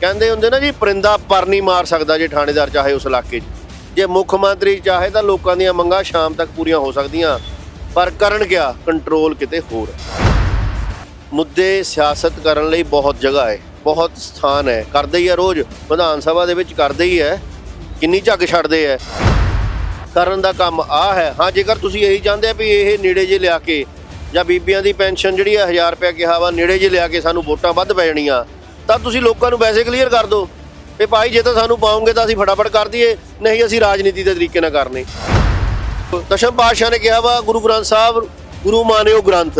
ਕਹਿੰਦੇ ਹੁੰਦੇ ਨਾ ਜੀ, ਪਰਿੰਦਾ ਪਰ ਨਹੀਂ ਮਾਰ ਸਕਦਾ ਜੇ ਥਾਣੇਦਾਰ, ਚਾਹੇ ਉਸ ਇਲਾਕੇ 'ਚ। ਜੇ ਮੁੱਖ ਮੰਤਰੀ ਚਾਹੇ ਤਾਂ ਲੋਕਾਂ ਦੀਆਂ ਮੰਗਾਂ ਸ਼ਾਮ ਤੱਕ ਪੂਰੀਆਂ ਹੋ ਸਕਦੀਆਂ। ਪਰ ਕਰਨ ਗਿਆ ਕੰਟਰੋਲ ਕਿਤੇ ਹੋਰ ਮੁੱਦੇ ਸਿਆਸਤ ਕਰਨ ਲਈ ਬਹੁਤ ਜਗ੍ਹਾ ਹੈ, ਬਹੁਤ ਸਥਾਨ ਹੈ। ਕਰਦੇ ਹੀ ਆ ਰੋਜ਼, ਵਿਧਾਨ ਸਭਾ ਦੇ ਵਿੱਚ ਕਰਦੇ ਹੀ ਹੈ। ਕਿੰਨੀ ਝੱਗ ਛੱਡਦੇ ਹੈ। ਕਰਨ ਦਾ ਕੰਮ ਆ ਹੈ। ਹਾਂ, ਜੇਕਰ ਤੁਸੀਂ ਇਹੀ ਚਾਹੁੰਦੇ ਆ ਵੀ ਇਹ ਨੇੜੇ ਜੇ ਲਿਆ ਕੇ, ਜਾਂ ਬੀਬੀਆਂ ਦੀ ਪੈਨਸ਼ਨ ਜਿਹੜੀ ਆ 1000 ਰੁਪਏ ਕਿਹਾ ਵਾ, ਨੇੜੇ ਜੇ ਲਿਆ ਕੇ ਸਾਨੂੰ ਵੋਟਾਂ ਵੱਧ ਪੈ ਜਾਣੀਆਂ। ਤਾਂ ਤੁਸੀਂ ਲੋਕਾਂ ਨੂੰ ਵੈਸੇ ਕਲੀਅਰ ਕਰ ਦਿਓ ਵੀ ਭਾਈ ਜੇ ਤਾਂ ਸਾਨੂੰ ਪਾਉਂਗੇ ਤਾਂ ਅਸੀਂ ਫਟਾਫਟ ਕਰ ਦਈਏ, ਨਹੀਂ ਅਸੀਂ ਰਾਜਨੀਤੀ ਦੇ ਤਰੀਕੇ ਨਾਲ ਕਰਨੇ। ਦਸ਼ਮ ਪਾਤਸ਼ਾਹ ਨੇ ਕਿਹਾ ਵਾ, ਗੁਰੂ ਗ੍ਰੰਥ ਸਾਹਿਬ, ਗੁਰੂ ਮਾਨਿਓ ਗ੍ਰੰਥ।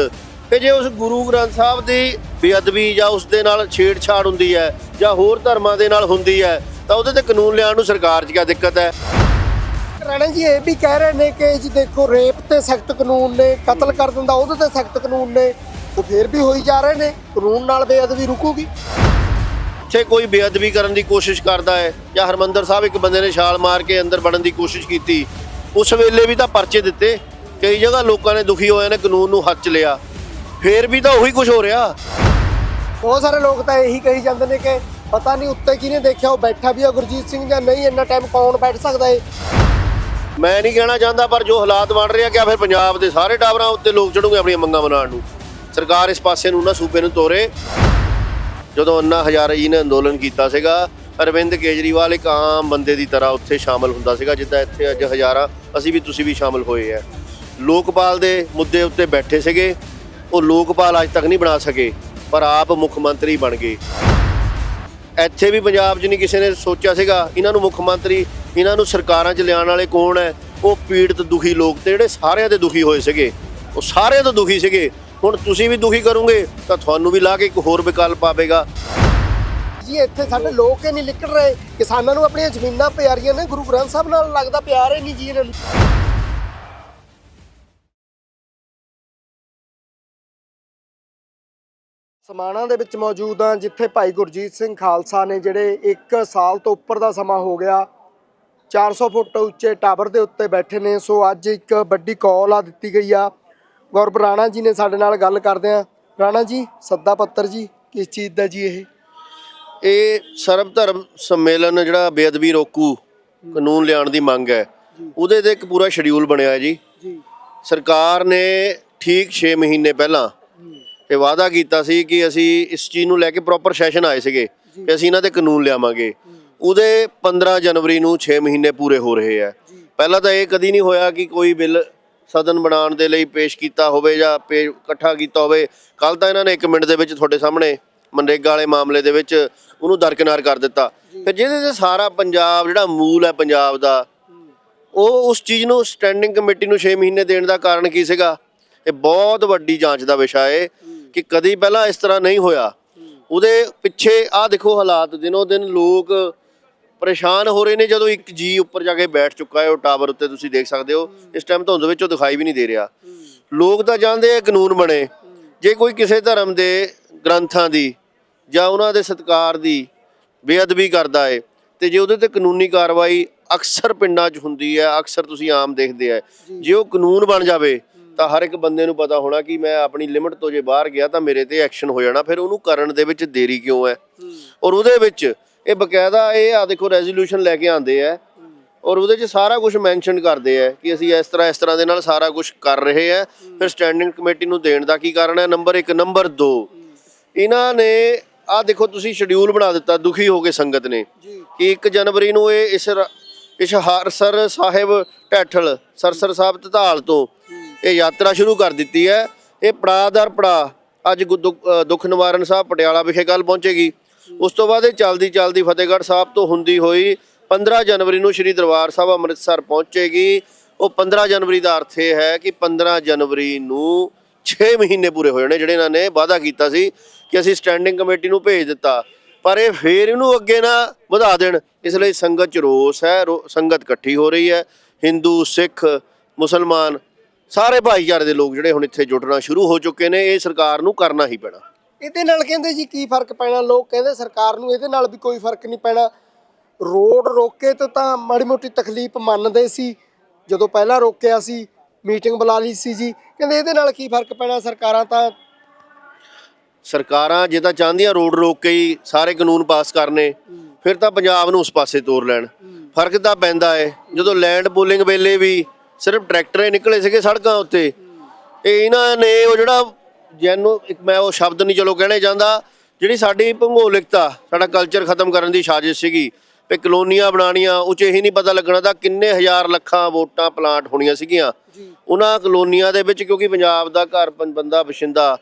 ਤੇ ਜੇ ਉਸ ਗੁਰੂ ਗ੍ਰੰਥ ਸਾਹਿਬ ਦੀ ਬੇਅਦਬੀ ਜਾਂ ਉਸ ਦੇ ਨਾਲ ਛੇੜਛਾੜ ਹੁੰਦੀ ਹੈ ਜਾਂ ਹੋਰ ਧਰਮਾਂ ਦੇ ਨਾਲ ਹੁੰਦੀ ਹੈ, ਤਾਂ ਉਹਦੇ ਤੇ ਕਾਨੂੰਨ ਲਿਆਉਣ ਨੂੰ ਸਰਕਾਰ 'ਚ ਕੀ ਦਿੱਕਤ ਹੈ? ਰਾਣਾ ਜੀ, ਇਹ ਵੀ ਕਹਿ ਰਹੇ ਨੇ ਕਿ ਜੀ ਦੇਖੋ, ਰੇਪ ਤੇ ਸਖਤ ਕਾਨੂੰਨ ਨੇ, ਕਤਲ ਕਰ ਦਿੰਦਾ, ਉਹਦੇ ਤੇ ਸਖਤ ਕਾਨੂੰਨ ਨੇ ਉਹ ਫੇਰ ਵੀ ਹੋਈ ਜਾ ਰਹੇ ਨੇ, ਕਾਨੂੰਨ ਨਾਲ ਬੇਅਦਬੀ ਰੁਕੂਗੀ। ਇੱਥੇ ਕੋਈ ਬੇਅਦਬੀ ਕਰਨ ਦੀ ਕੋਸ਼ਿਸ਼ ਕਰਦਾ ਹੈ ਜਾਂ ਹਰਮੰਦਰ ਸਾਹਿਬ ਇੱਕ ਬੰਦੇ ਨੇ ਛਾਲ ਮਾਰ ਕੇ ਅੰਦਰ ਵੜਨ ਦੀ ਕੋਸ਼ਿਸ਼ ਕੀਤੀ ਉਸ ਵੇਲੇ ਵੀ ਤਾਂ ਪਰਚੇ ਦਿੱਤੇ ਕਈ ਜਗ੍ਹਾ ਲੋਕਾਂ ਨੇ ਦੁਖੀ ਹੋਏ ਨੇ ਕਾਨੂੰਨ ਨੂੰ ਹੱਥ 'ਚ ਲਿਆ। ਫੇਰ ਵੀ ਤਾਂ ਉਹੀ ਕੁਝ ਹੋ ਰਿਹਾ। ਬਹੁਤ ਸਾਰੇ ਲੋਕ ਤਾਂ ਇਹੀ ਕਹੀ ਜਾਂਦੇ ਨੇ ਕਿ ਪਤਾ ਨਹੀਂ ਉੱਤੇ ਕਿਹਨੇ ਦੇਖਿਆ ਉਹ ਬੈਠਾ ਵੀ ਆ ਗੁਰਜੀਤ ਸਿੰਘ ਜਾਂ ਨਹੀਂ ਇੰਨਾ ਟਾਈਮ ਕੌਣ ਬੈਠ ਸਕਦਾ ਏ? ਮੈਂ ਨਹੀਂ ਕਹਿਣਾ ਚਾਹੁੰਦਾ ਪਰ ਜੋ ਹਾਲਾਤ ਬਣ ਰਹੇ ਆ ਕਿ ਫਿਰ ਪੰਜਾਬ ਦੇ ਸਾਰੇ ਟਾਵਰਾਂ ਉੱਤੇ ਲੋਕ ਚੜੂਗੇ ਆਪਣੀਆਂ ਮੰਗਾਂ ਮਨਾਉਣ ਨੂੰ? ਸਰਕਾਰ ਇਸ ਪਾਸੇ ਨੂੰ ਨਾ ਸੂਬੇ ਨੂੰ ਤੋਰੇ। ਜਦੋਂ ਅੰਨਾ ਹਜ਼ਾਰੇ ਜੀ ਨੇ ਅੰਦੋਲਨ ਕੀਤਾ ਸੀਗਾ, ਅਰਵਿੰਦ ਕੇਜਰੀਵਾਲ ਇੱਕ ਆਮ ਬੰਦੇ ਦੀ ਤਰ੍ਹਾਂ ਉੱਥੇ ਸ਼ਾਮਲ ਹੁੰਦਾ ਸੀਗਾ, ਜਿੱਦਾਂ ਇੱਥੇ ਅੱਜ ਹਜ਼ਾਰਾਂ, ਅਸੀਂ ਵੀ ਤੁਸੀਂ ਵੀ ਸ਼ਾਮਲ ਹੋਏ ਆ। ਲੋਕਪਾਲ ਦੇ ਮੁੱਦੇ ਉੱਤੇ ਬੈਠੇ ਸੀਗੇ, ਉਹ ਲੋਕਪਾਲ ਅੱਜ ਤੱਕ ਨਹੀਂ ਬਣਾ ਸਕੇ, ਪਰ ਆਪ ਮੁੱਖ ਮੰਤਰੀ ਬਣ ਗਏ। ਇੱਥੇ ਵੀ ਪੰਜਾਬ 'ਚ ਨਹੀਂ ਕਿਸੇ ਨੇ ਸੋਚਿਆ ਸੀਗਾ, ਇਹਨਾਂ ਨੂੰ ਮੁੱਖ ਮੰਤਰੀ, ਇਹਨਾਂ ਨੂੰ ਸਰਕਾਰਾਂ 'ਚ ਲਿਆਉਣ ਵਾਲੇ ਕੌਣ ਹੈ? ਉਹ ਪੀੜਤ ਦੁਖੀ ਲੋਕ ਤੇ ਜਿਹੜੇ ਸਾਰਿਆਂ ਦੇ ਦੁਖੀ ਹੋਏ ਸੀਗੇ, ਉਹ ਸਾਰਿਆਂ ਤੋਂ ਦੁਖੀ ਸੀਗੇ। ਹੁਣ ਤੁਸੀਂ ਵੀ ਦੁਖੀ ਕਰੋਗੇ, ਤਾਂ ਤੁਹਾਨੂੰ ਵੀ ਲਾ ਕੇ ਇੱਕ ਹੋਰ ਵਿਕਲਪ ਆਵੇਗਾ ਜੀ, ਇੱਥੇ ਸਾਡੇ ਲੋਕ ਹੀ ਨਹੀਂ ਨਿਕਲ ਰਹੇ। ਕਿਸਾਨਾਂ ਨੂੰ ਆਪਣੀਆਂ ਜ਼ਮੀਨਾਂ ਪਿਆਰੀਆਂ ਨੇ। ਗੁਰੂ ਗ੍ਰੰਥ ਸਾਹਿਬ ਨਾਲ ਲੱਗਦਾ ਪਿਆਰ ਹੀ ਨਹੀਂ ਜੀ ਇਹਨਾਂ ਨੂੰ। ਸਮਾਣਾ ਦੇ ਵਿੱਚ ਮੌਜੂਦ ਹਾਂ, ਜਿੱਥੇ ਭਾਈ ਗੁਰਜੀਤ ਸਿੰਘ ਖਾਲਸਾ ਨੇ ਜਿਹੜੇ 1 ਸਾਲ ਤੋਂ ਉੱਪਰ ਦਾ ਸਮਾਂ ਹੋ ਗਿਆ 400 ਫੁੱਟ ਉੱਚੇ ਟਾਵਰ ਦੇ ਉੱਤੇ ਬੈਠੇ ਨੇ। ਸੋ ਅੱਜ ਇੱਕ ਵੱਡੀ ਕਾਲ ਆ ਦਿੱਤੀ ਗਈ ਆ। ਗੌਰਵ ਰਾਣਾ ਜੀ ਨੇ ਸਾਡੇ ਨਾਲ ਗੱਲ ਕਰਦੇ ਆ ਰਾਣਾ ਜੀ ਸੱਦਾ ਪੱਤਰ ਜੀ ਕਿਸ ਚੀਜ਼ ਦਾ ਜੀ ਇਹ? ਇਹ ਸਰਬ ਧਰਮ ਸੰਮੇਲਨ ਜਿਹੜਾ ਬੇਅਦਬੀ ਰੋਕੂ ਕਾਨੂੰਨ ਲਿਆਉਣ ਦੀ ਮੰਗ ਹੈ। ਉਹਦੇ ਤੇ ਇੱਕ ਪੂਰਾ ਸ਼ਡਿਊਲ ਬਣਿਆ ਹੈ ਜੀ। ਸਰਕਾਰ ਨੇ ਠੀਕ 6 ਮਹੀਨੇ ਪਹਿਲਾਂ ਇਹ ਵਾਅਦਾ ਕੀਤਾ ਸੀ ਕਿ ਅਸੀਂ ਇਸ ਚੀਜ਼ ਨੂੰ ਲੈ ਕੇ ਪ੍ਰੋਪਰ ਸੈਸ਼ਨ ਆਏ ਸੀਗੇ ਕਿ ਅਸੀਂ ਇਹਨਾਂ ਤੇ ਕਾਨੂੰਨ ਲਿਆਵਾਂਗੇ। ਉਹਦੇ 15 ਜਨਵਰੀ ਨੂੰ 6 ਮਹੀਨੇ ਪੂਰੇ ਹੋ ਰਹੇ ਆ ਪਹਿਲਾਂ ਤਾਂ ਇਹ ਕਦੀ ਨਹੀਂ ਹੋਇਆ ਕਿ ਕੋਈ ਬਿੱਲ ਸਦਨ ਬਣਾਉਣ ਦੇ ਲਈ ਪੇਸ਼ ਕੀਤਾ ਹੋਵੇ ਜਾਂ ਇਕੱਠਾ ਕੀਤਾ ਹੋਵੇ ਕੱਲ ਤਾਂ ਇਹਨਾਂ ਨੇ 1 ਮਿੰਟ ਦੇ ਵਿੱਚ ਤੁਹਾਡੇ ਸਾਹਮਣੇ ਮਨਰੇਗਾ ਵਾਲੇ ਮਾਮਲੇ ਦੇ ਵਿੱਚ ਉਹਨੂੰ ਦਰਕਿਨਾਰ ਕਰ ਦਿੱਤਾ। ਫਿਰ ਜਿਹਦੇ ਤੇ ਸਾਰਾ ਪੰਜਾਬ ਜਿਹੜਾ ਮੂਲ ਹੈ ਪੰਜਾਬ ਦਾ ਉਹ ਉਸ ਚੀਜ਼ ਨੂੰ ਸਟੈਂਡਿੰਗ ਕਮੇਟੀ ਨੂੰ 6 ਮਹੀਨੇ ਦੇਣ ਦਾ ਕਾਰਨ ਕੀ ਸੀਗਾ? ਇਹ ਬਹੁਤ ਵੱਡੀ ਜਾਂਚ ਦਾ ਵਿਸ਼ਾ ਹੈ ਕਿ ਕਦੀ ਪਹਿਲਾਂ ਇਸ ਤਰ੍ਹਾਂ ਨਹੀਂ ਹੋਇਆ। ਉਹਦੇ ਪਿੱਛੇ ਆਹ ਦੇਖੋ ਹਾਲਾਤ ਦਿਨੋ ਦਿਨ ਲੋਕ ਪਰੇਸ਼ਾਨ ਹੋ ਰਹੇ ਨੇ ਜਦੋਂ ਇੱਕ ਜੀ ਉੱਪਰ ਜਾ ਕੇ ਬੈਠ ਚੁੱਕਾ ਹੈ, ਉਹ ਟਾਵਰ ਉੱਤੇ ਤੁਸੀਂ ਦੇਖ ਸਕਦੇ ਹੋ। ਇਸ ਟਾਈਮ ਧੁੰਦ ਵਿੱਚ ਉਹ ਦਿਖਾਈ ਵੀ ਨਹੀਂ ਦੇ ਰਿਹਾ। ਲੋਕ ਤਾਂ ਚਾਹੁੰਦੇ ਆ ਕਾਨੂੰਨ ਬਣੇ। ਜੇ ਕੋਈ ਕਿਸੇ ਧਰਮ ਦੇ ਗ੍ਰੰਥਾਂ ਦੀ ਜਾਂ ਉਹਨਾਂ ਦੇ ਸਤਕਾਰ ਦੀ ਬੇਅਦਬੀ ਕਰਦਾ ਏ, ਤੇ ਜੇ ਉਹਦੇ ਤੇ ਕਾਨੂੰਨੀ ਕਾਰਵਾਈ ਅਕਸਰ ਪਿੰਡਾਂ 'ਚ ਹੁੰਦੀ ਹੈ, ਅਕਸਰ ਤੁਸੀਂ ਆਮ ਦੇਖਦੇ ਆ। ਜੇ ਉਹ ਕਾਨੂੰਨ ਬਣ ਜਾਵੇ, ਤਾਂ ਹਰ ਇੱਕ ਬੰਦੇ ਨੂੰ ਪਤਾ ਹੋਣਾ ਕਿ ਮੈਂ ਆਪਣੀ ਲਿਮਟ ਤੋਂ ਜੇ ਬਾਹਰ ਗਿਆ ਤਾਂ ਮੇਰੇ ਤੇ ਐਕਸ਼ਨ ਹੋ ਜਾਣਾ। ਫਿਰ ਉਹਨੂੰ ਕਰਨ ਦੇ ਵਿੱਚ ਦੇਰੀ ਕਿਉਂ ਹੈ? ਔਰ ਉਹਦੇ ਵਿੱਚ ਇਹ ਬਕਾਇਦਾ ਇਹ ਆ ਦੇਖੋ ਰੈਜ਼ੋਲੂਸ਼ਨ ਲੈ ਕੇ ਆਂਦੇ ਆ ਔਰ ਉਹਦੇ 'ਚ ਸਾਰਾ ਕੁਝ ਮੈਂਸ਼ਨ ਕਰਦੇ ਆ ਕਿ ਅਸੀਂ ਇਸ ਤਰ੍ਹਾਂ ਇਸ ਤਰ੍ਹਾਂ ਦੇ ਨਾਲ ਸਾਰਾ ਕੁਝ ਕਰ ਰਹੇ ਆ। ਫਿਰ ਸਟੈਂਡਿੰਗ ਕਮੇਟੀ ਨੂੰ ਦੇਣ ਦਾ ਕੀ ਕਾਰਨ ਹੈ? ਨੰਬਰ 1 ਨੰਬਰ 2 ਇਹਨਾਂ ਨੇ ਆ ਦੇਖੋ ਤੁਸੀਂ ਸ਼ਡਿਊਲ ਬਣਾ ਦਿੱਤਾ ਦੁਖੀ ਹੋ ਕੇ ਸੰਗਤ ਨੇ। ਕਿ 1 ਜਨਵਰੀ ਨੂੰ ਇਹ ਇਸ ਰ- ਇਸ ਹਰਸਰ ਸਾਹਿਬ ਢੈਠਲ ਸਰਸਰ ਸਾਹਿਬ ਧਤਾਲ ਤੋਂ ਇਹ ਯਾਤਰਾ ਸ਼ੁਰੂ ਕਰ ਦਿੱਤੀ ਹੈ। ਇਹ ਪੜਾਦਰ ਪੜਾ ਅੱਜ ਗੁ- ਦੁੱਖ ਅ, ਦੁੱਖ ਨਿਵਾਰਨ ਸਾਹਿਬ ਪਟਿਆਲਾ ਵਿਖੇ ਕੱਲ ਪਹੁੰਚੇਗੀ। ਉਸ ਤੋਂ ਬਾਅਦ ਇਹ ਚਲਦੀ ਚਲਦੀ ਫਤਿਹਗੜ੍ਹ ਸਾਹਿਬ ਤੋਂ ਹੁੰਦੀ ਹੋਈ 15 ਜਨਵਰੀ ਨੂੰ ਸ੍ਰੀ ਦਰਬਾਰ ਸਾਹਿਬ ਅੰਮ੍ਰਿਤਸਰ ਪਹੁੰਚੇਗੀ। ਉਹ 15 ਜਨਵਰੀ ਦਾ ਅਰਥ ਇਹ ਹੈ ਕਿ 15 ਜਨਵਰੀ ਨੂੰ 6 ਮਹੀਨੇ ਪੂਰੇ ਹੋ ਜਾਣੇ ਜਿਹੜੇ ਇਹਨਾਂ ਨੇ ਵਾਅਦਾ ਕੀਤਾ ਸੀ ਕਿ ਅਸੀਂ ਸਟੈਂਡਿੰਗ ਕਮੇਟੀ ਨੂੰ ਭੇਜ ਦਿੱਤਾ। ਪਰ ਇਹ ਫੇਰ ਇਹਨੂੰ ਅੱਗੇ ਨਾ ਵਧਾ ਦੇਣ। ਇਸ ਲਈ ਸੰਗਤ ਚ ਰੋਸ ਹੈ, ਰੋ- ਸੰਗਤ ਇਕੱਠੀ ਹੋ ਰਹੀ ਹੈ। ਹਿੰਦੂ, ਸਿੱਖ, ਮੁਸਲਮਾਨ, ਸਾਰੇ ਭਾਈਚਾਰੇ ਦੇ ਲੋਕ ਜਿਹੜੇ ਹੁਣ ਇੱਥੇ ਜੁਟਣਾ ਸ਼ੁਰੂ ਹੋ ਚੁੱਕੇ ਨੇ, ਇਹ ਸਰਕਾਰ ਨੂੰ ਕਰਨਾ ਹੀ ਪੈਣਾ। ਇਹਦੇ ਨਾਲ ਕਹਿੰਦੇ ਜੀ ਕੀ ਫ਼ਰਕ ਪੈਣਾ? ਲੋਕ ਕਹਿੰਦੇ ਸਰਕਾਰ ਨੂੰ ਇਹਦੇ ਨਾਲ ਵੀ ਕੋਈ ਫ਼ਰਕ ਨਹੀਂ ਪੈਣਾ। ਰੋਡ ਰੋਕੇ ਤੋਂ ਤਾਂ ਮਾੜੀ ਮੋਟੀ ਤਕਲੀਫ ਮੰਨਦੇ ਸੀ। ਜਦੋਂ ਪਹਿਲਾਂ ਰੋਕਿਆ ਸੀ, ਮੀਟਿੰਗ ਬੁਲਾ ਲਈ ਸੀ ਜੀ। ਕਹਿੰਦੇ ਇਹਦੇ ਨਾਲ ਕੀ ਫ਼ਰਕ ਪੈਣਾ ਸਰਕਾਰਾਂ ਤਾਂ? ਸਰਕਾਰਾਂ ਜੇ ਤਾਂ ਚਾਹੁੰਦੀਆਂ ਰੋਡ ਰੋਕ ਕੇ ਹੀ ਸਾਰੇ ਕਾਨੂੰਨ ਪਾਸ ਕਰਨੇ, ਫਿਰ ਤਾਂ ਪੰਜਾਬ ਨੂੰ ਉਸ ਪਾਸੇ ਤੋਰ ਲੈਣ। ਫ਼ਰਕ ਤਾਂ ਪੈਂਦਾ ਏ। ਜਦੋਂ ਲੈਂਡ ਪੂਲਿੰਗ ਵੇਲੇ ਵੀ ਸਿਰਫ ਟਰੈਕਟਰ ਹੀ ਨਿਕਲੇ ਸੀਗੇ ਸੜਕਾਂ ਉੱਤੇ ਤੇ ਇਹਨਾਂ ਨੇ ਉਹ ਜਿਹੜਾ ਜੈਨੂੰ ਇੱਕ ਮੈਂ ਉਹ ਸ਼ਬਦ ਨਹੀਂ ਚਲੋ ਕਹਿਣੇ ਚਾਹੁੰਦਾ ਜਿਹੜੀ ਸਾਡੀ ਭੂਗੋਲਿਕਤਾ ਸਾਡਾ ਕਲਚਰ ਖਤਮ ਕਰਨ ਦੀ ਸਾਜ਼ਿਸ਼ ਸੀਗੀ ਵੀ ਕਲੋਨੀਆਂ ਬਣਾਉਣੀਆਂ ਉਹ 'ਚ ਇਹੀ ਨਹੀਂ ਪਤਾ ਲੱਗਣਾ ਤਾਂ ਕਿੰਨੇ ਹਜ਼ਾਰ ਲੱਖਾਂ ਵੋਟਾਂ ਪਲਾਂਟ ਹੋਣੀਆਂ ਸੀਗੀਆਂ। ਉਹਨਾਂ ਕਲੋਨੀਆਂ ਦੇ ਵਿੱਚ ਕਿਉਂਕਿ ਪੰਜਾਬ ਦਾ ਘਰ ਪੰ- ਬੰਦਾ ਬਸ਼ਿੰਦਾ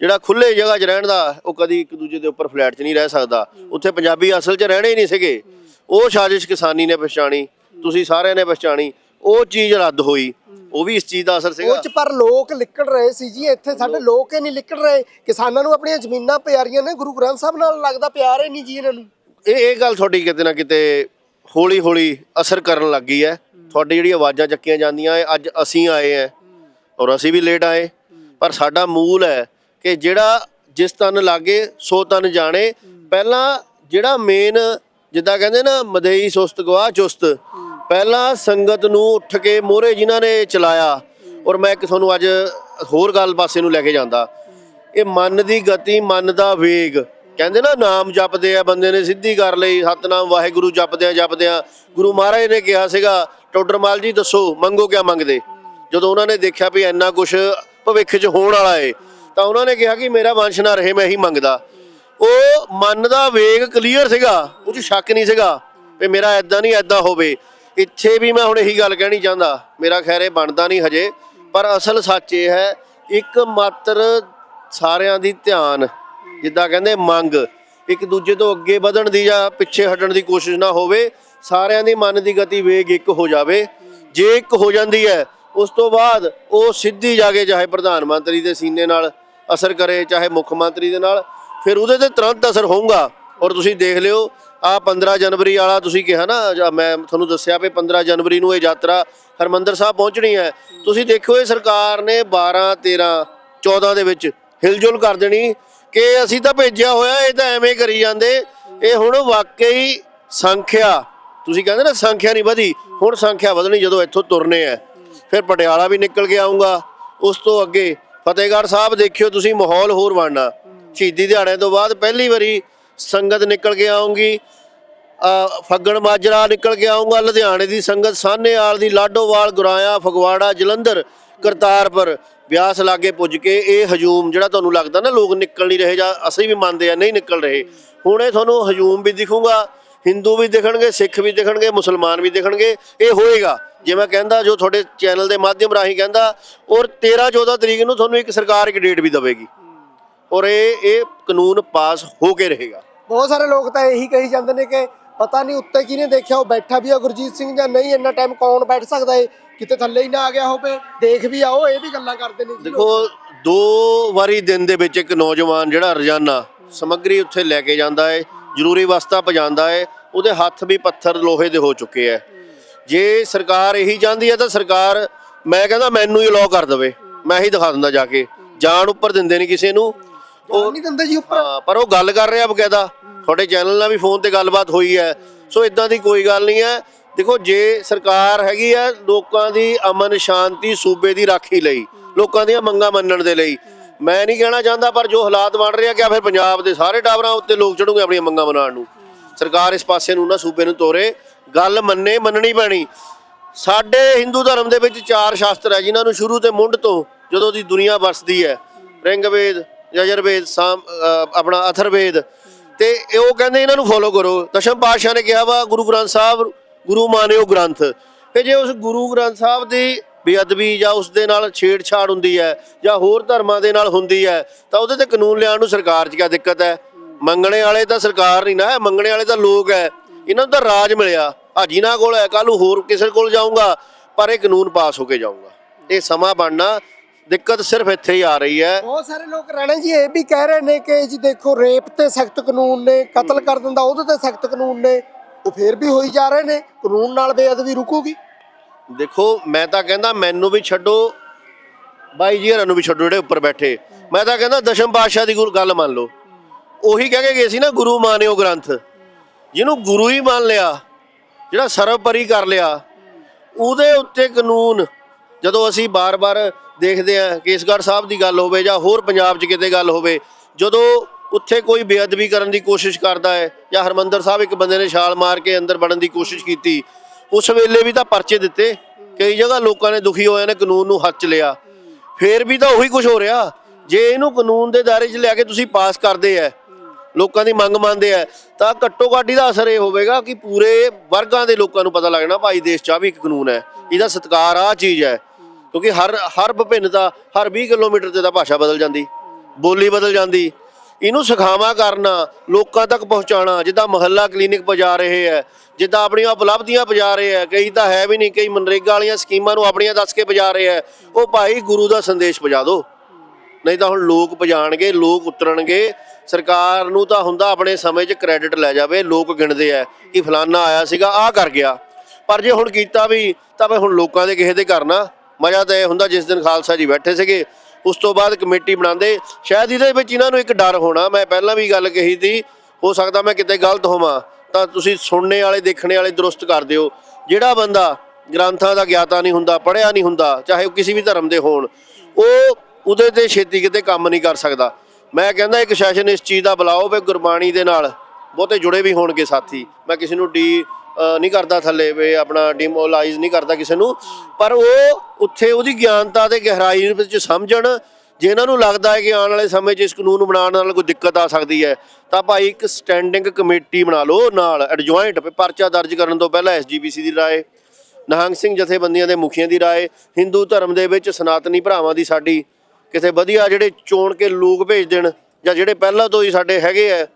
ਜਿਹੜਾ ਖੁੱਲੇ ਜਗ੍ਹਾ 'ਚ ਰਹਿਣ ਦਾ ਉਹ ਕਦੀ ਇੱਕ ਦੂਜੇ ਦੇ ਉੱਪਰ ਫਲੈਟ 'ਚ ਨਹੀਂ ਰਹਿ ਸਕਦਾ। ਉੱਥੇ ਪੰਜਾਬੀ ਅਸਲ 'ਚ ਰਹਿਣੇ ਹੀ ਨਹੀਂ ਸੀਗੇ। ਉਹ ਸਾਜ਼ਿਸ਼ ਕਿਸਾਨੀ ਨੇ ਪਛਾਣੀ ਤੁਸੀਂ ਸਾਰਿਆਂ ਨੇ ਪਛਾਣੀ ਉਹ ਚੀਜ਼ ਰੱਦ ਹੋਈ। ਉਹ ਵੀ ਇਸ ਚੀਜ਼ ਦਾ ਅਸਰ ਉਹ ਸੀਗਾ ਚ ਪਰ ਲੋਕ ਲਿਕੜ ਰਹੇ ਸੀ ਜੀ ਇੱਥੇ ਸਾਡੇ ਲੋਕ ਹੀ ਨਹੀਂ ਲਿਕੜ ਰਹੇ। ਕਿਸਾਨਾਂ ਨੂੰ ਆਪਣੀਆਂ ਜ਼ਮੀਨਾਂ ਪਿਆਰੀਆਂ ਨੇ ਗੁਰੂ ਗ੍ਰੰਥ ਸਾਹਿਬ ਨਾਲ ਲੱਗਦਾ ਪਿਆਰ ਹੀ ਨਹੀਂ ਜੀ ਇਹਨਾਂ ਨੂੰ। ਇਹ ਇਹ ਗੱਲ ਤੁਹਾਡੀ ਕਿਤੇ ਨਾ ਕਿਤੇ ਹੌਲੀ ਹੌਲੀ ਅਸਰ ਕਰਨ ਲੱਗ ਗਈ ਹੈ। ਤੁਹਾਡੀ ਜਿਹੜੀ ਆਵਾਜ਼ਾਂ ਚੱਕੀਆਂ ਜਾਂਦੀਆਂ ਅੱਜ ਅਸੀਂ ਆਏ ਹੈ ਔਰ ਅਸੀਂ ਵੀ ਲੇਟ ਆਏ। ਪਰ ਸਾਡਾ ਮੂਲ ਹੈ ਕਿ ਜਿਹੜਾ ਜਿਸ ਤਨ ਲਾਗੇ ਸੋ ਤਨ ਜਾਣੇ। ਪਹਿਲਾਂ ਜਿਹੜਾ ਮੇਨ ਜਿੱਦਾਂ ਕਹਿੰਦੇ ਨਾ ਮਦਈ ਸੁਸਤ ਗਵਾਹ ਚੁਸਤ। ਪਹਿਲਾਂ ਸੰਗਤ ਨੂੰ ਉੱਠ ਕੇ ਮੋਹਰੇ ਜਿਨ੍ਹਾਂ ਨੇ ਚਲਾਇਆ, ਔਰ ਮੈਂ ਇੱਕ ਤੁਹਾਨੂੰ ਅੱਜ ਹੋਰ ਗੱਲ ਪਾਸੇ ਨੂੰ ਲੈ ਕੇ ਜਾਂਦਾ। ਇਹ ਮਨ ਦੀ ਗਤੀ, ਮਨ ਦਾ ਵੇਗ। ਕਹਿੰਦੇ ਨਾ, ਨਾਮ ਜਪਦੇ ਆ ਬੰਦੇ ਨੇ, ਸਿੱਧੀ ਕਰ ਲਈ ਸਤਨਾਮ, ਵਾਹਿਗੁਰੂ ਜਪਦੇ ਆ ਜਪਦੇ ਆ ਗੁਰੂ ਮਹਾਰਾਜ ਨੇ ਕਿਹਾ ਸੀਗਾ ਟੋਡਰਮਾਲ ਜੀ, ਦੱਸੋ, ਮੰਗੋ ਕਿਆ ਮੰਗਦੇ? ਜਦੋਂ ਉਹਨਾਂ ਨੇ ਦੇਖਿਆ ਵੀ ਇੰਨਾ ਕੁਝ ਭਵਿੱਖ 'ਚ ਹੋਣ ਵਾਲਾ ਏ, ਤਾਂ ਉਹਨਾਂ ਨੇ ਕਿਹਾ ਕਿ ਮੇਰਾ ਵੰਸ਼ ਨਾ ਰਹੇ, ਮੈਂ ਹੀ ਮੰਗਦਾ। ਉਹ ਮਨ ਦਾ ਵੇਗ ਕਲੀਅਰ ਸੀਗਾ ਉਹ 'ਚ ਸ਼ੱਕ ਨਹੀਂ ਸੀਗਾ ਵੀ ਮੇਰਾ ਐਦਾਂ ਨਹੀਂ ਐਦਾਂ ਹੋਵੇ। ਇੱਥੇ ਵੀ ਮੈਂ ਹੁਣ ਇਹੀ ਗੱਲ ਕਹਿਣੀ ਚਾਹੁੰਦਾ, ਮੇਰਾ ਖੈਰ ਇਹ ਬਣਦਾ ਨਹੀਂ ਹਜੇ, ਪਰ ਅਸਲ ਸੱਚ ਇਹ ਹੈ ਇੱਕ ਮਾਤਰ ਸਾਰਿਆਂ ਦੀ ਧਿਆਨ, ਜਿੱਦਾਂ ਕਹਿੰਦੇ ਮੰਗ, ਇੱਕ ਦੂਜੇ ਤੋਂ ਅੱਗੇ ਵਧਣ ਦੀ ਜਾਂ ਪਿੱਛੇ ਹਟਣ ਦੀ ਕੋਸ਼ਿਸ਼ ਨਾ ਹੋਵੇ, ਸਾਰਿਆਂ ਦੀ ਮਨ ਦੀ ਗਤੀ ਵੇਗ ਇੱਕ ਹੋ ਜਾਵੇ, ਜੇ ਇੱਕ ਹੋ ਜਾਂਦੀ ਹੈ, ਉਸ ਤੋਂ ਬਾਅਦ ਉਹ ਸਿੱਧੀ ਜਾ ਕੇ ਚਾਹੇ ਪ੍ਰਧਾਨ ਮੰਤਰੀ ਦੇ ਸੀਨੇ ਨਾਲ ਅਸਰ ਕਰੇ, ਚਾਹੇ ਮੁੱਖ ਮੰਤਰੀ ਦੇ ਨਾਲ, ਫਿਰ ਉਹਦੇ ਤੇ ਤੁਰੰਤ ਅਸਰ ਹੋਊਗਾ, ਔਰ ਤੁਸੀਂ ਦੇਖ ਲਿਓ ਆ 15 ਜਨਵਰੀ ਵਾਲਾ ਤੁਸੀਂ ਕਿਹਾ ਨਾ, ਜਾਂ ਮੈਂ ਤੁਹਾਨੂੰ ਦੱਸਿਆ ਵੀ 15 ਜਨਵਰੀ ਨੂੰ ਇਹ ਯਾਤਰਾ ਹਰਮੰਦਰ ਸਾਹਿਬ ਪਹੁੰਚਣੀ ਹੈ। ਤੁਸੀਂ ਦੇਖੋ ਇਹ ਸਰਕਾਰ ਨੇ 12 13 14 ਦੇ ਵਿੱਚ ਹਿਲਜੁਲ ਕਰ ਦੇਣੀ। ਕਿ ਅਸੀਂ ਤਾਂ ਭੇਜਿਆ ਹੋਇਆ, ਇਹ ਤਾਂ ਐਵੇਂ ਕਰੀ ਜਾਂਦੇ। ਇਹ ਹੁਣ ਵਾਕਈ ਸੰਖਿਆ, ਤੁਸੀਂ ਕਹਿੰਦੇ ਨਾ ਸੰਖਿਆ ਨਹੀਂ ਵਧੀ, ਹੁਣ ਸੰਖਿਆ ਵਧਣੀ ਜਦੋਂ ਇੱਥੋਂ ਤੁਰਨੇ ਆ ਫਿਰ ਪਟਿਆਲਾ ਵੀ ਨਿਕਲ ਕੇ ਆਉਂਗਾ ਉਸ ਤੋਂ ਅੱਗੇ ਫਤਿਹਗੜ੍ਹ ਸਾਹਿਬ ਦੇਖਿਓ ਤੁਸੀਂ ਮਾਹੌਲ ਹੋਰ ਬਣਨਾ। ਸ਼ਹੀਦੀ ਦਿਹਾੜੇ ਤੋਂ ਬਾਅਦ ਪਹਿਲੀ ਵਾਰੀ ਸੰਗਤ ਨਿਕਲ ਕੇ ਆਉਂਗੀ। ਫੱਗਣ ਮਾਜਰਾ ਨਿਕਲ ਕੇ ਆਉਂਗਾ ਲੁਧਿਆਣੇ ਦੀ ਸੰਗਤ ਸਾਹਨੇਵਾਲ ਦੀ ਲਾਡੋਵਾਲ ਗੁਰਾਇਆ, ਫਗਵਾੜਾ, ਜਲੰਧਰ, ਕਰਤਾਰਪੁਰ ਬਿਆਸ ਲਾਗੇ ਪੁੱਜ ਕੇ ਇਹ ਹਜੂਮ ਜਿਹੜਾ ਤੁਹਾਨੂੰ ਲੱਗਦਾ ਨਾ ਲੋਕ ਨਿਕਲ ਨਹੀਂ ਰਹੇ ਜਾਂ ਅਸੀਂ ਵੀ ਮੰਨਦੇ ਆ ਨਹੀਂ ਨਿਕਲ ਰਹੇ। ਹੁਣ ਇਹ ਤੁਹਾਨੂੰ ਹਜੂਮ ਵੀ ਦਿਖੂਗਾ, ਹਿੰਦੂ ਵੀ ਦਿਖਣਗੇ, ਸਿੱਖ ਵੀ ਦਿਖਣਗੇ, ਮੁਸਲਮਾਨ ਵੀ ਦਿਖਣਗੇ, ਇਹ ਹੋਏਗਾ। ਜੇ ਮੈਂ ਕਹਿੰਦਾ, ਜੋ ਤੁਹਾਡੇ ਚੈਨਲ ਦੇ ਮਾਧਿਅਮ ਰਾਹੀਂ ਕਹਿੰਦਾ, ਔਰ 13 14 ਤਰੀਕ ਨੂੰ ਤੁਹਾਨੂੰ ਇੱਕ ਸਰਕਾਰ ਇੱਕ ਡੇਟ ਵੀ ਦੇਵੇਗੀ। ਔਰ ਇਹ ਇਹ ਕਾਨੂੰਨ ਪਾਸ ਹੋ ਕੇ ਰਹੇਗਾ। ਬਹੁਤ ਸਾਰੇ ਲੋਕ ਤਾਂ ਇਹੀ ਕਹੀ ਜਾਂਦੇ ਨੇ ਕਿ ਪਤਾ ਨਹੀਂ ਉੱਤੇ ਕਿਹਨੇ ਦੇਖਿਆ ਉਹ ਬੈਠਾ ਵੀ ਆ ਗੁਰਜੀਤ ਸਿੰਘ ਜਾਂ ਨਹੀਂ ਇੰਨਾ ਟਾਈਮ ਕੌਣ ਬੈਠ ਸਕਦਾ ਏ? ਕਿਤੇ ਥੱਲੇ ਹੀ ਨਾ ਆ ਗਿਆ ਹੋਵੇ ਦੇਖ ਵੀ ਆਓ ਇਹ ਵੀ ਗੱਲਾਂ ਕਰਦੇ ਨੇ। ਦੇਖੋ ਦੋ ਵਾਰੀ ਦਿਨ ਦੇ ਵਿੱਚ ਇੱਕ ਨੌਜਵਾਨ ਜਿਹੜਾ ਰੋਜ਼ਾਨਾ ਸਮੱਗਰੀ ਉੱਥੇ ਲੈ ਕੇ ਜਾਂਦਾ ਹੈ ਜ਼ਰੂਰੀ ਵਸਤਾਂ ਪਜਾਂਦਾ ਹੈ ਉਹਦੇ ਹੱਥ ਵੀ ਪੱਥਰ ਲੋਹੇ ਦੇ ਹੋ ਚੁੱਕੇ ਹੈ ਜੇ ਸਰਕਾਰ ਇਹੀ ਚਾਹੁੰਦੀ ਹੈ ਤਾਂ ਸਰਕਾਰ ਮੈਂ ਕਹਿੰਦਾ ਮੈਨੂੰ ਹੀ ਅਲਾਉ ਕਰ ਦੇਵੇ ਮੈਂ ਹੀ ਦਿਖਾ ਦਿੰਦਾ ਜਾ ਕੇ। ਜਾਨ ਉੱਪਰ ਦਿੰਦੇ ਨਹੀਂ ਕਿਸੇ ਨੂੰ। ਉਹ ਨਹੀਂ ਦਿੰਦੇ ਜੀ ਉੱਪਰ। ਪਰ ਉਹ ਗੱਲ ਕਰ ਰਿਹਾ ਬਕਾਇਦਾ। ਤੁਹਾਡੇ ਚੈਨਲ ਨਾਲ ਵੀ ਫੋਨ ਤੇ ਗੱਲਬਾਤ ਹੋਈ ਹੈ। ਸੋ ਇਦਾਂ ਦੀ ਕੋਈ ਗੱਲ ਨਹੀਂ ਹੈ। ਦੇਖੋ, ਜੇ ਸਰਕਾਰ ਹੈਗੀ ਹੈ ਲੋਕਾਂ ਦੀ ਅਮਨ ਸ਼ਾਂਤੀ, ਸੂਬੇ ਦੀ ਰਾਖੀ ਲਈ, ਲੋਕਾਂ ਦੀਆਂ ਮੰਗਾਂ ਮੰਨਣ ਦੇ ਲਈ, ਮੈਂ ਨਹੀਂ ਕਹਿਣਾ ਚਾਹੁੰਦਾ, ਪਰ ਜੋ ਹਾਲਾਤ ਬਣ ਰਹੇ ਆ ਕਿ ਫਿਰ ਪੰਜਾਬ ਦੇ ਸਾਰੇ ਟਾਵਰਾਂ ਉੱਤੇ ਲੋਕ ਚੜੂਗੇ ਆਪਣੀਆਂ ਮੰਗਾਂ ਮਨਾਉਣ ਨੂੰ। ਸਰਕਾਰ ਇਸ ਪਾਸੇ ਨੂੰ ਨਾ ਸੂਬੇ ਨੂੰ ਤੋਰੇ। ਗੱਲ ਮੰਨੇ, ਮੰਨਣੀ ਪੈਣੀ। ਸਾਡੇ ਹਿੰਦੂ ਧਰਮ ਦੇ ਵਿੱਚ ਚਾਰ ਸ਼ਾਸਤਰ ਹੈ, ਜਿਨ੍ਹਾਂ ਨੂੰ ਸ਼ੁਰੂ ਤੇ ਮੁੰਡ ਤੋਂ ਜਦੋਂ ਦੀ ਦੁਨੀਆ ਵਸਦੀ ਹੈ, ਰਿੰਗਵੇਦ, ਯਜੁਰਵੇਦ, ਸਾਮ ਆਪਣਾ ਅਥਰਵੇਦ ਤੇ ਇਹ ਉਹ ਕਹਿੰਦੇ ਇਹਨਾਂ ਨੂੰ ਫੋਲੋ ਕਰੋ। ਦਸ਼ਮ ਪਾਤਸ਼ਾਹ ਨੇ ਕਿਹਾ ਵਾ, ਗੁਰੂ ਗ੍ਰੰਥ ਸਾਹਿਬ, ਗੁਰੂ ਮਾਨਿਓ ਗ੍ਰੰਥ। ਤੇ ਜੇ ਉਸ ਗੁਰੂ ਗ੍ਰੰਥ ਸਾਹਿਬ ਦੀ ਬੇਅਦਬੀ ਜਾਂ ਉਸ ਦੇ ਨਾਲ ਛੇੜਛਾੜ ਹੁੰਦੀ ਹੈ ਜਾਂ ਹੋਰ ਧਰਮਾਂ ਦੇ ਨਾਲ ਹੁੰਦੀ ਹੈ, ਤਾਂ ਉਹਦੇ ਤੇ ਕਾਨੂੰਨ ਲਿਆਉਣ ਨੂੰ ਸਰਕਾਰ 'ਚ ਕੀ ਦਿੱਕਤ ਹੈ? ਮੰਗਣੇ ਵਾਲੇ ਤਾਂ ਸਰਕਾਰ ਨਹੀਂ ਨਾ ਹੈ, ਮੰਗਣੇ ਵਾਲੇ ਤਾਂ ਲੋਕ ਹੈ। ਇਹਨਾਂ ਨੂੰ ਤਾਂ ਰਾਜ ਮਿਲਿਆ। ਆ ਜਿਨ੍ਹਾਂ ਕੋਲ ਹੈ ਕੱਲ ਨੂੰ ਹੋਰ ਕਿਸੇ ਕੋਲ ਜਾਊਂਗਾ, ਪਰ ਇਹ ਕਾਨੂੰਨ ਪਾਸ ਹੋ ਕੇ ਜਾਊਂਗਾ। ਇਹ ਸਮਾਂ ਬਣਨਾ ਦਿੱਕਤ ਸਿਰਫ ਇੱਥੇ ਹੀ ਆ ਰਹੀ ਹੈ। ਬਹੁਤ ਸਾਰੇ ਲੋਕ ਰਾਣਾ ਜੀ ਇਹ ਵੀ ਕਹਿ ਰਹੇ ਨੇ ਕਿ ਜੀ ਦੇਖੋ ਰੇਪ ਤੇ ਸਖਤ ਕਾਨੂੰਨ ਨੇ ਕਤਲ ਕਰ ਦਿੰਦਾ ਉਹਦੇ ਤੇ ਸਖਤ ਕਾਨੂੰਨ ਨੇ ਉਹ ਫੇਰ ਵੀ ਹੋਈ ਜਾ ਰਹੇ ਨੇ ਕਾਨੂੰਨ ਨਾਲ ਬੇਅਦਬੀ ਰੁਕੂਗੀ। ਦੇਖੋ ਮੈਂ ਤਾਂ ਕਹਿੰਦਾ ਮੈਨੂੰ ਵੀ ਛੱਡੋ ਬਾਈ ਜੀ ਹਰਾਂ ਨੂੰ ਵੀ ਛੱਡੋ ਜਿਹੜੇ ਉੱਪਰ ਬੈਠੇ। ਮੈਂ ਤਾਂ ਕਹਿੰਦਾ ਦਸ਼ਮ ਪਾਤਸ਼ਾਹ ਦੀ ਗੁਰੂ ਗੱਲ ਮੰਨ ਲਓ। ਉਹੀ ਕਹਿ ਕੇ ਗਏ ਸੀ ਨਾ ਗੁਰੂ ਮਾਨਿਓ ਗ੍ਰੰਥ। ਜਿਹਨੂੰ ਗੁਰੂ ਹੀ ਮੰਨ ਲਿਆ ਜਿਹੜਾ ਸਰਵਪਰੀ ਕਰ ਲਿਆ ਉਹਦੇ ਉੱਤੇ ਕਾਨੂੰਨ ਜਦੋਂ ਅਸੀਂ ਬਾਰ-ਬਾਰ ਦੇਖਦੇ ਹਾਂ ਕੇਸਗੜ੍ਹ ਸਾਹਿਬ ਦੀ ਗੱਲ ਹੋਵੇ ਜਾਂ ਹੋਰ ਪੰਜਾਬ 'ਚ ਕਿਤੇ ਗੱਲ ਹੋਵੇ, ਜਦੋਂ ਉੱਥੇ ਕੋਈ ਬੇਅਦਬੀ ਕਰਨ ਦੀ ਕੋਸ਼ਿਸ਼ ਕਰਦਾ ਹੈ ਜਾਂ ਹਰਮੰਦਰ ਸਾਹਿਬ ਇੱਕ ਬੰਦੇ ਨੇ ਛਾਲ ਮਾਰ ਕੇ ਅੰਦਰ ਵੜਨ ਦੀ ਕੋਸ਼ਿਸ਼ ਕੀਤੀ, ਉਸ ਵੇਲੇ ਵੀ ਤਾਂ ਪਰਚੇ ਦਿੱਤੇ। ਕਈ ਜਗ੍ਹਾ ਲੋਕਾਂ ਨੇ ਦੁਖੀ ਹੋਏ ਨੇ, ਕਾਨੂੰਨ ਨੂੰ ਹੱਥ ਚ ਲਿਆ। ਫੇਰ ਵੀ ਤਾਂ ਉਹੀ ਕੁਝ ਹੋ ਰਿਹਾ। ਜੇ ਇਹਨੂੰ ਕਾਨੂੰਨ ਦੇ ਦਾਇਰੇ 'ਚ ਲਿਆ ਕੇ ਤੁਸੀਂ ਪਾਸ ਕਰਦੇ ਆ ਲੋਕਾਂ ਦੀ ਮੰਗ ਮੰਨਦੇ ਆ ਤਾਂ ਘੱਟੋ ਘੱਟ ਇਹਦਾ ਅਸਰ ਇਹ ਹੋਵੇਗਾ ਕਿ ਪੂਰੇ ਵਰਗਾਂ ਦੇ ਲੋਕਾਂ ਨੂੰ ਪਤਾ ਲੱਗਣਾ, ਭਾਈ ਦੇਸ਼ 'ਚ ਆ ਵੀ ਇੱਕ ਕਾਨੂੰਨ ਹੈ ਇਹਦਾ ਸਤਿਕਾਰ ਆ ਚੀਜ਼ ਹੈ ਕਿਉਂਕਿ ਹਰ ਹਰ ਵਿਭਿੰਨਤਾ ਹਰ 20 ਕਿਲੋਮੀਟਰ ਤੇ ਤਾਂ ਭਾਸ਼ਾ ਬਦਲ ਜਾਂਦੀ, ਬੋਲੀ ਬਦਲ ਜਾਂਦੀ। ਇਹਨੂੰ ਸਿਖਾਵਾ ਕਰਨਾ, ਲੋਕਾਂ ਤੱਕ ਪਹੁੰਚਾਉਣਾ, ਜਿੱਦਾਂ ਮਹੱਲਾ ਕਲੀਨਿਕ ਪਜਾ ਰਹੇ ਹੈ, ਜਿੱਦਾਂ ਆਪਣੀਆਂ ਉਪਲਬਧੀਆਂ ਪਜਾ ਰਹੇ ਹੈ, ਕਈ ਤਾਂ ਹੈ ਵੀ ਨਹੀਂ, ਕਈ ਮਨਰੇਗਾ ਵਾਲੀਆਂ ਸਕੀਮਾਂ ਨੂੰ ਆਪਣੀਆਂ ਦੱਸ ਕੇ ਪਜਾ ਰਹੇ ਹੈ। ਉਹ ਭਾਈ ਗੁਰੂ ਦਾ ਸੰਦੇਸ਼ ਪਜਾ ਦਿਓ ਨਹੀਂ ਤਾਂ ਹੁਣ ਲੋਕ ਪਜਾਣਗੇ ਲੋਕ ਉਤਰਨਗੇ। ਸਰਕਾਰ ਨੂੰ ਤਾਂ ਹੁੰਦਾ ਆਪਣੇ ਸਮੇਂ 'ਚ ਕ੍ਰੈਡਿਟ ਲੈ ਜਾਵੇ, ਲੋਕ ਗਿਣਦੇ ਆ ਕਿ ਫਲਾਨਾ ਆਇਆ ਸੀਗਾ, ਆਹ ਕਰ ਗਿਆ। ਪਰ ਜੇ ਹੁਣ ਕੀਤਾ ਵੀ, ਤਾਂ ਵੀ ਹੁਣ ਲੋਕਾਂ ਦੇ ਕਿਸੇ ਦੇ ਕਰਨਾ ਮਜ਼ਾ ਤਾਂ ਇਹ ਹੁੰਦਾ ਜਿਸ ਦਿਨ ਖਾਲਸਾ ਜੀ ਬੈਠੇ ਸੀਗੇ, ਉਸ ਤੋਂ ਬਾਅਦ ਕਮੇਟੀ ਬਣਾਉਂਦੇ। ਸ਼ਾਇਦ ਇਹਦੇ ਵਿੱਚ ਇਹਨਾਂ ਨੂੰ ਇੱਕ ਡਰ ਹੋਣਾ, ਮੈਂ ਪਹਿਲਾਂ ਵੀ ਗੱਲ ਕਹੀ ਸੀ, ਹੋ ਸਕਦਾ ਮੈਂ ਕਿਤੇ ਗਲਤ ਹੋਵਾਂ, ਤਾਂ ਤੁਸੀਂ ਸੁਣਨੇ ਵਾਲੇ, ਦੇਖਣੇ ਵਾਲੇ ਦਰੁਸਤ ਕਰ ਦਿਓ। ਜਿਹੜਾ ਬੰਦਾ ਗ੍ਰੰਥਾਂ ਦਾ ਗਿਆਤਾ ਨਹੀਂ ਹੁੰਦਾ, ਪੜ੍ਹਿਆ ਨਹੀਂ ਹੁੰਦਾ, ਚਾਹੇ ਉਹ ਕਿਸੇ ਵੀ ਧਰਮ ਦੇ ਹੋਣ, ਉਹ ਉਹਦੇ ਤੇ ਛੇਤੀ ਕਿਤੇ ਕੰਮ ਨਹੀਂ ਕਰ ਸਕਦਾ। ਮੈਂ ਕਹਿੰਦਾ ਇੱਕ ਸੈਸ਼ਨ ਇਸ ਚੀਜ਼ ਦਾ ਬੁਲਾਓ ਵੀ ਗੁਰਬਾਣੀ ਦੇ ਨਾਲ, ਬਹੁਤੇ ਜੁੜੇ ਵੀ ਹੋਣਗੇ ਸਾਥੀ। ਮੈਂ ਕਿਸੇ ਨੂੰ ਡੀ ਨਹੀਂ ਕਰਦਾ ਥੱਲੇ ਵੀ ਆਪਣਾ ਡਿਮੋਲਾਈਜ਼ ਨਹੀਂ ਕਰਦਾ ਕਿਸੇ ਨੂੰ। ਪਰ ਉਹ ਉੱਥੇ ਉਹਦੀ ਗਿਆਨਤਾ ਤੇ ਗਹਿਰਾਈ ਵਿੱਚ ਸਮਝਣ, ਜੇ ਇਹਨਾਂ ਨੂੰ ਲੱਗਦਾ ਹੈ ਕਿ ਆਉਣ ਵਾਲੇ ਸਮੇਂ 'ਚ ਇਸ ਕਾਨੂੰਨ ਬਣਾਉਣ ਨਾਲ ਕੋਈ ਦਿੱਕਤ ਆ ਸਕਦੀ ਹੈ, ਤਾਂ ਭਾਈ ਇੱਕ ਸਟੈਂਡਿੰਗ ਕਮੇਟੀ ਬਣਾ ਲਓ ਨਾਲ ਐਡਜੁਆਇੰਟ ਪਰਚਾ ਦਰਜ ਕਰਨ ਤੋਂ ਪਹਿਲਾਂ ਐਸਜੀਪੀਸੀ ਦੀ ਰਾਏ, ਨਿਹੰਗ ਸਿੰਘ ਜਥੇਬੰਦੀਆਂ ਦੇ ਮੁਖੀਆਂ ਦੀ ਰਾਏ ਹਿੰਦੂ ਧਰਮ ਦੇ ਵਿੱਚ ਸਨਾਤਨੀ ਭਰਾਵਾਂ ਦੀ ਸਾਡੀ, ਕਿਤੇ ਵਧੀਆ ਜਿਹੜੇ ਚੋਣ ਕੇ ਲੋਕ ਭੇਜ ਦੇਣ, ਜਾਂ ਜਿਹੜੇ ਪਹਿਲਾਂ ਤੋਂ ਹੀ ਸਾਡੇ ਹੈਗੇ ਆ,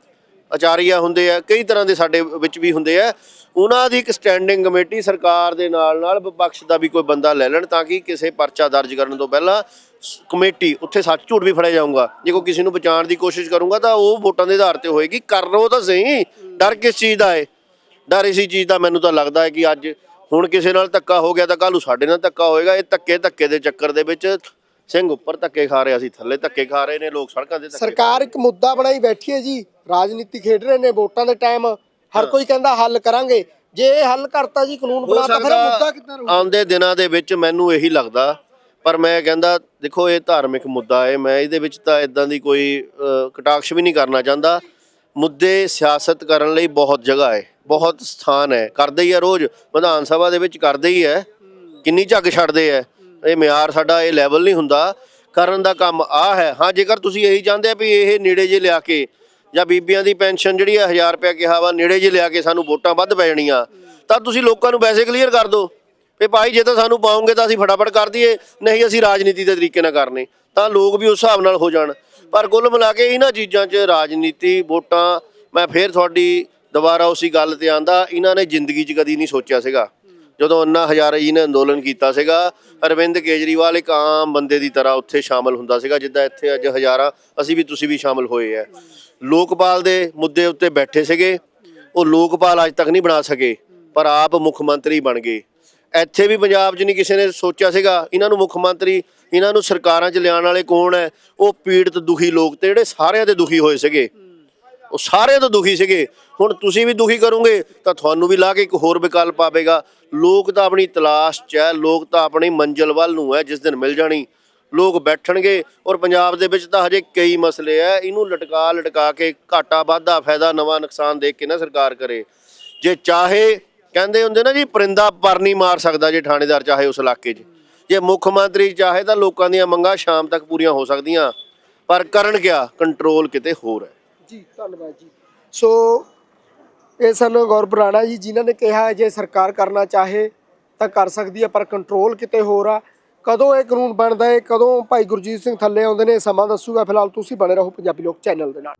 ਆਚਾਰੀਆ ਹੁੰਦੇ ਆ, ਕਈ ਤਰ੍ਹਾਂ ਦੇ ਸਾਡੇ ਵਿੱਚ ਵੀ ਹੁੰਦੇ ਆ ਉਹਨਾਂ ਦੀ ਇੱਕ ਸਟੈਂਡਿੰਗ ਕਮੇਟੀ ਸਰਕਾਰ ਦੇ ਨਾਲ ਨਾਲ ਵਿਪਕਸ਼ ਦਾ ਵੀ ਕੋਈ ਬੰਦਾ ਲੈ ਲੈਣ ਤਾਂ ਕਿ ਕਿਸੇ ਪਰਚਾ ਦਰਜ ਕਰਨ ਤੋਂ ਪਹਿਲਾਂ ਕਮੇਟੀ ਉੱਥੇ ਸੱਚ ਝੂਠ ਵੀ ਫੜਿਆ ਜਾਊਗਾ। ਜੇ ਕੋਈ ਕਿਸੇ ਨੂੰ ਬਚਾਉਣ ਦੀ ਕੋਸ਼ਿਸ਼ ਕਰੂੰਗਾ ਤਾਂ ਉਹ ਵੋਟਾਂ ਦੇ ਆਧਾਰ ਤੇ ਹੋਏਗੀ। ਕਰ ਲਓ ਤਾਂ ਸਹੀ। ਡਰ ਕਿਸ ਚੀਜ਼ ਦਾ ਹੈ ਡਰ ਇਸੀ ਚੀਜ਼ ਦਾ ਮੈਨੂੰ ਤਾਂ ਲੱਗਦਾ ਹੈ ਕਿ ਅੱਜ ਹੁਣ ਕਿਸੇ ਨਾਲ ਧੱਕਾ ਹੋ ਗਿਆ ਤਾਂ ਕੱਲ੍ਹ ਨੂੰ ਸਾਡੇ ਨਾਲ ਧੱਕਾ ਹੋਏਗਾ। ਇਹ ਧੱਕੇ ਧੱਕੇ ਦੇ ਚੱਕਰ ਦੇ ਵਿੱਚ ਸਿੰਘ ਉੱਪਰ ਧੱਕੇ ਖਾ ਰਿਹਾ ਸੀ ਥੱਲੇ ਧੱਕੇ ਖਾ ਰਹੇ ਨੇ ਲੋਕ ਸੜਕਾਂ ਧੱਕੇ ਸਰਕਾਰ ਇੱਕ ਮੁੱਦਾ ਬਣਾਈ ਬੈਠੀ ਹੈ ਜੀ। ਰਾਜਨੀਤੀ ਖੇਡ ਰਹੇ ਨੇ ਵੋਟਾਂ ਦੇ ਟਾਈਮ ਹਰ ਕੋਈ ਕਹਿੰਦਾ ਹੱਲ ਕਰਾਂਗੇ। ਜੇ ਇਹ ਹੱਲ ਕਰਤਾ ਜੀ ਕਾਨੂੰਨ ਹੋ ਬਣਾਤਾ ਫਿਰ ਮੁੱਦਾ ਕਿੱਦਾਂ ਰਹੂ ਆਉਂਦੇ ਦਿਨਾਂ ਦੇ ਵਿੱਚ ਮੈਨੂੰ ਇਹੀ ਲੱਗਦਾ ਪਰ ਮੈਂ ਕਹਿੰਦਾ ਦੇਖੋ ਇਹ ਧਾਰਮਿਕ ਮੁੱਦਾ ਹੈ। ਮੈਂ ਇਹਦੇ ਵਿੱਚ ਤਾਂ ਇਦਾਂ ਦੀ ਕੋਈ ਕਟਾਕਸ਼ ਵੀ ਨਹੀਂ ਕਰਨਾ ਚਾਹੁੰਦਾ। ਮੁੱਦੇ ਸਿਆਸਤ ਕਰਨ ਲਈ ਬਹੁਤ ਜਗ੍ਹਾ ਹੈ ਬਹੁਤ ਸਥਾਨ ਹੈ। ਕਰਦੇ ਹੀ ਆ ਰੋਜ਼ ਵਿਧਾਨ ਸਭਾ ਦੇ ਵਿੱਚ ਕਰਦੇ ਹੀ ਹੈ। ਕਿੰਨੀ ਝੱਗ ਛੱਡਦੇ ਆ ਇਹ ਮਿਆਰ ਸਾਡਾ ਇਹ ਲੈਵਲ ਨਹੀਂ ਹੁੰਦਾ। ਕਰਨ ਦਾ ਕੰਮ ਆ ਹੈ। ਹਾਂ ਜੇਕਰ ਤੁਸੀਂ ਇਹੀ ਚਾਹੁੰਦੇ ਆ ਵੀ ਇਹ ਨੇੜੇ ਜੇ ਲਿਆ ਕੇ ਜਾਂ ਬੀਬੀਆਂ ਦੀ ਪੈਨਸ਼ਨ ਜਿਹੜੀ ਆ 1000 ਰੁਪਏ ਕਿਹਾ ਵਾ, ਨੇੜੇ ਜੇ ਲਿਆ ਕੇ ਸਾਨੂੰ ਵੋਟਾਂ ਵੱਧ ਪੈ ਜਾਣੀਆਂ। ਤਾਂ ਤੁਸੀਂ ਲੋਕਾਂ ਨੂੰ ਵੈਸੇ ਕਲੀਅਰ ਕਰ ਦਿਓ। ਵੀ ਭਾਈ ਜੇ ਤਾਂ ਸਾਨੂੰ ਪਾਉਂਗੇ ਤਾਂ ਅਸੀਂ ਫਟਾਫਟ ਕਰ ਦਈਏ, ਨਹੀਂ ਅਸੀਂ ਰਾਜਨੀਤੀ ਦੇ ਤਰੀਕੇ ਨਾਲ ਕਰਨੇ। ਤਾਂ ਲੋਕ ਵੀ ਉਸ ਹਿਸਾਬ ਨਾਲ ਹੋ ਜਾਣ। ਪਰ ਕੁੱਲ ਮਿਲਾ ਕੇ ਇਹਨਾਂ ਚੀਜ਼ਾਂ 'ਚ ਰਾਜਨੀਤੀ, ਵੋਟਾਂ, ਮੈਂ ਫੇਰ ਤੁਹਾਡੀ ਦੁਬਾਰਾ ਉਸੇ ਗੱਲ ਤੇ ਆਂਦਾ, ਇਹਨਾਂ ਨੇ ਜ਼ਿੰਦਗੀ 'ਚ ਕਦੀ ਨਹੀਂ ਸੋਚਿਆ ਸੀਗਾ। ਜਦੋਂ ਅੰਨਾ ਹਜ਼ਾਰੇ ਜੀ ਨੇ ਅੰਦੋਲਨ ਕੀਤਾ ਸੀਗਾ, ਅਰਵਿੰਦ ਕੇਜਰੀਵਾਲ ਇੱਕ ਆਮ ਬੰਦੇ ਦੀ ਤਰ੍ਹਾਂ ਉੱਥੇ ਸ਼ਾਮਲ ਹੁੰਦਾ ਸੀਗਾ, ਜਿੱਦਾਂ ਇੱਥੇ ਅੱਜ ਹਜ਼ਾਰਾਂ, ਅਸੀਂ ਵੀ ਤੁਸੀਂ ਵੀ ਸ਼ਾਮਲ ਹੋਏ ਆ। ਲੋਕਪਾਲ ਦੇ ਮੁੱਦੇ ਉੱਤੇ ਬੈਠੇ ਸੀਗੇ। ਉਹ ਲੋਕਪਾਲ ਅੱਜ ਤੱਕ ਨਹੀਂ ਬਣਾ ਸਕੇ, ਪਰ ਆਪ ਮੁੱਖ ਮੰਤਰੀ ਬਣ ਗਏ। ਇੱਥੇ ਵੀ ਪੰਜਾਬ 'ਚ ਨਹੀਂ ਕਿਸੇ ਨੇ ਸੋਚਿਆ ਸੀਗਾ, ਇਹਨਾਂ ਨੂੰ ਮੁੱਖ ਮੰਤਰੀ, ਇਹਨਾਂ ਨੂੰ ਸਰਕਾਰਾਂ 'ਚ ਲਿਆਉਣ ਵਾਲੇ ਕੌਣ ਹੈ? ਉਹ ਪੀੜਤ ਦੁਖੀ ਲੋਕ ਤੇ ਜਿਹੜੇ ਸਾਰਿਆਂ ਦੇ ਦੁਖੀ ਹੋਏ ਸੀਗੇ। ਉਹ ਸਾਰਿਆਂ ਤੋਂ ਦੁਖੀ ਸੀਗੇ। ਹੁਣ ਤੁਸੀਂ ਵੀ ਦੁਖੀ ਕਰੋਗੇ, ਤਾਂ ਤੁਹਾਨੂੰ ਵੀ ਲਾ ਕੇ ਇੱਕ ਹੋਰ ਵਿਕਲਪ ਆਵੇਗਾ। ਲੋਕ ਤਾਂ ਆਪਣੀ ਤਲਾਸ਼ 'ਚ ਹੈ, ਲੋਕ ਤਾਂ ਆਪਣੀ ਮੰਜ਼ਿਲ ਵੱਲ ਨੂੰ ਹੈ, ਜਿਸ ਦਿਨ ਮਿਲ ਜਾਣੀ। ਲੋਕ ਬੈਠਣਗੇ ਔਰ ਪੰਜਾਬ ਦੇ ਵਿੱਚ ਤਾਂ ਹਜੇ ਕਈ ਮਸਲੇ ਐ ਇਹਨੂੰ ਲਟਕਾ ਲਟਕਾ ਕੇ ਘਾਟਾ ਵਾਧਾ ਫਾਇਦਾ ਨਵਾਂ ਨੁਕਸਾਨ ਦੇਖ ਕੇ ਨਾ ਸਰਕਾਰ ਕਰੇ। ਜੇ ਚਾਹੇ, ਕਹਿੰਦੇ ਹੁੰਦੇ ਨਾ ਜੀ, ਪਰਿੰਦਾ ਪਰ ਨਹੀਂ ਮਾਰ ਸਕਦਾ ਜੇ ਥਾਣੇਦਾਰ ਚਾਹੇ ਉਸ ਇਲਾਕੇ 'ਚ। ਜੇ ਮੁੱਖ ਮੰਤਰੀ ਚਾਹੇ ਤਾਂ ਲੋਕਾਂ ਦੀਆਂ ਮੰਗਾਂ ਸ਼ਾਮ ਤੱਕ ਪੂਰੀਆਂ ਹੋ ਸਕਦੀਆਂ। ਪਰ ਕਰਨ ਕਿਆ? ਕੰਟਰੋਲ ਕਿਤੇ ਹੋਰ ਹੈ। ਜੀ, ਧੰਨਵਾਦ ਜੀ। ਸੋ, ਇਹ ਸਨ ਗੌਰਵ ਰਾਣਾ ਜੀ, ਜਿਨ੍ਹਾਂ ਨੇ ਕਿਹਾ ਜੇ ਸਰਕਾਰ ਕਰਨਾ ਚਾਹੇ ਤਾਂ ਕਰ ਸਕਦੀ ਹੈ, ਪਰ ਕੰਟਰੋਲ ਕਿਤੇ ਹੋਰ ਆ। ਕਦੋਂ ਇਹ ਕਾਨੂੰਨ ਬਣਦਾ ਹੈ? ਕਦੋਂ ਭਾਈ ਗੁਰਜੀਤ ਸਿੰਘ ਥੱਲੇ ਆਉਂਦੇ ਨੇ? ਸਮਾਂ ਦੱਸੂਗਾ। ਫਿਲਹਾਲ ਤੁਸੀਂ ਬਣੇ ਰਹੋ ਪੰਜਾਬੀ ਲੋਕ ਚੈਨਲ ਦੇ ਨਾਲ।